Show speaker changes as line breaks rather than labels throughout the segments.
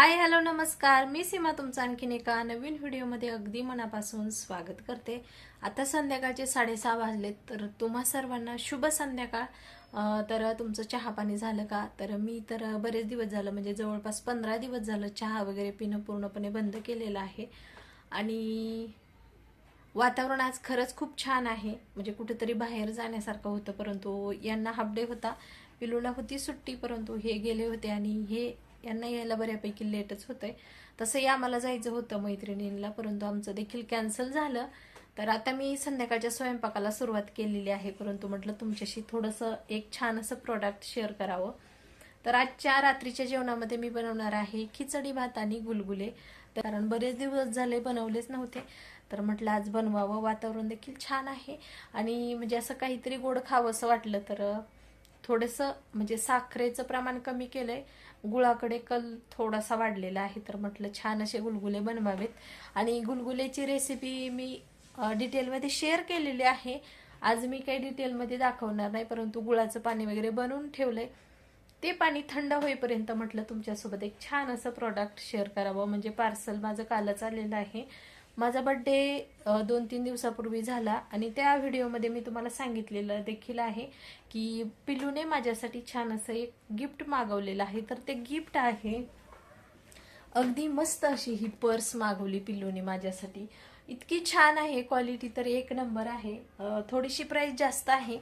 Hi hello नमस्कार. मी सीमा तुमचं आणखीन एका नवीन व्हिडिओमध्ये अगदी मनापासून स्वागत करते. आता संध्याकाळचे साडेसहा वाजलेत तर तुम्हा सर्वांना शुभ संध्याकाळ. तर तुमचं चहा पाणी झालं का? तर मी तर बरेच दिवस झालं म्हणजे जवळपास पंधरा दिवस झालं चहा वगैरे पिणं पूर्णपणे बंद केलेलं आहे. आणि वातावरण आज खरंच खूप छान आहे. म्हणजे कुठेतरी बाहेर जाण्यासारखं होतं परंतु यांना हाफ डे होता. पिलूला होती सुट्टी परंतु हे गेले होते आणि हे यांना यायला बऱ्यापैकी लेटच होतंय. तसंही आम्हाला जायचं होतं मैत्रिणींना परंतु आमचं देखील कॅन्सल झालं. तर आता मी संध्याकाळच्या स्वयंपाकाला सुरुवात केलेली आहे परंतु म्हटलं तुमच्याशी थोडंसं एक छान असं प्रोडक्ट शेअर करावं. तर आजच्या रात्रीच्या जेवणामध्ये मी बनवणार आहे खिचडी भात आणि गुलगुले. कारण बरेच दिवस झाले बनवलेच नव्हते. तर म्हटलं आज बनवावं वातावरण देखील छान आहे. आणि म्हणजे असं काहीतरी गोड खावं असं वाटलं तर थोडंसं म्हणजे साखरेचं प्रमाण कमी केलंय. गुळाकडे कल थोडासा वाढलेला आहे तर म्हटलं छान असे गुलगुले बनवावेत. आणि गुलगुलेची रेसिपी मी डिटेलमध्ये शेअर केलेली आहे. आज मी काही डिटेलमध्ये दाखवणार नाही परंतु गुळाचं पाणी वगैरे बनवून ठेवलंय. ते पाणी थंड होईपर्यंत म्हटलं तुमच्यासोबत एक छान असं प्रॉडक्ट शेअर करावं. म्हणजे पार्सल माझं कालच आलेलं आहे. माझा बड्डे दोन तीन दिवसापूर्वी झाला आणि त्या व्हिडिओमध्ये मी तुम्हाला सांगितलेलं देखील आहे की पिलूने माझ्यासाठी छान असं एक गिफ्ट मागवलेलं आहे. तर ते गिफ्ट आहे. अगदी मस्त अशी ही पर्स मागवली पिल्लूने माझ्यासाठी. इतकी छान आहे क्वालिटी तर एक नंबर आहे. थोडीशी प्राईस जास्त आहे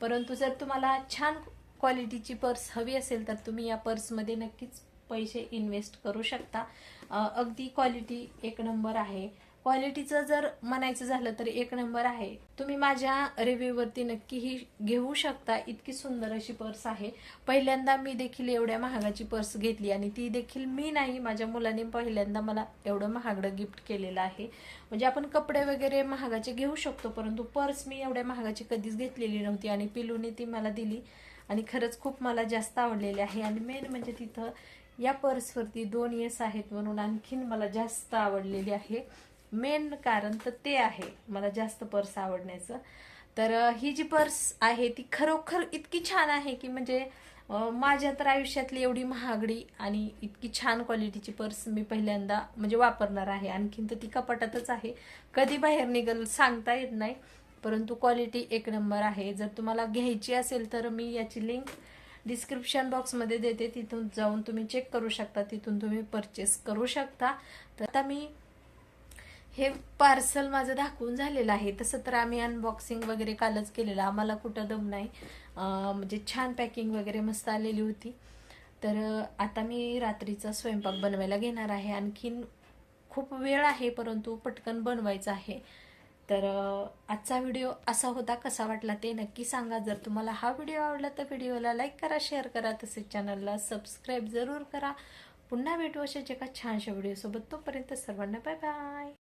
परंतु जर तुम्हाला छान क्वालिटीची पर्स हवी असेल तर तुम्ही या पर्समध्ये नक्कीच पैसे इन्व्हेस्ट करू शकता. अगदी क्वालिटी एक नंबर आहे. क्वालिटीचं जर म्हणायचं झालं तर एक नंबर आहे. तुम्ही माझ्या रिव्ह्यूवरती नक्की ही घेऊ शकता. इतकी सुंदर अशी पर्स आहे. पहिल्यांदा मी देखील एवढ्या महागाची पर्स घेतली आणि ती देखील मी नाही माझ्या मुलाने पहिल्यांदा मला एवढं महागडं गिफ्ट केलेलं आहे. म्हणजे आपण कपडे वगैरे महागाचे घेऊ शकतो परंतु पर्स मी एवढ्या महागाची कधीच घेतलेली नव्हती आणि पिलूने ती मला दिली आणि खरंच खूप मला जास्त आवडलेली आहे. आणि मेन म्हणजे तिथं या पर्सवरती दोन येस आहेत म्हणून आणखीन मला जास्त आवडलेली आहे. मेन कारण तर ते आहे मला जास्त पर्स आवडण्याचं. तर ही जी पर्स आहे ती खरोखर इतकी छान आहे की म्हणजे माझ्या तर आयुष्यातली एवढी महागडी आणि इतकी छान क्वालिटीची पर्स मी पहिल्यांदा म्हणजे वापरणार आहे. आणखीन तर ती कपाटातच आहे. कधी बाहेर निघल सांगता येत नाही परंतु क्वालिटी एक नंबर आहे. जर तुम्हाला घ्यायची असेल तर मी याची लिंक डिस्क्रिप्शन बॉक्समध्ये देते. तिथून जाऊन तुम्ही चेक करू शकता. तिथून तुम्ही परचेस करू शकता. तर आता मी हे पार्सल माझं दाखवून झालेलं आहे. तसं तर आम्ही अनबॉक्सिंग वगैरे कालच केलेलं. आम्हाला कुठं दम नाही. म्हणजे छान पॅकिंग वगैरे मस्त आलेली होती. तर आता मी रात्रीचा स्वयंपाक बनवायला घेणार आहे. आणखीन खूप वेळ आहे परंतु पटकन बनवायचं आहे. तर आजचा व्हिडिओ असा होता. कसा वाटला ते नक्की सांगा. जर तुम्हाला हा व्हिडिओ आवडला तर व्हिडिओला लाईक करा शेअर करा. तसेच चॅनलला सबस्क्राईब जरूर करा. पुन्हा भेटू अशाच एका छानशा व्हिडिओसोबत तोपर्यंत सर्वांना बाय बाय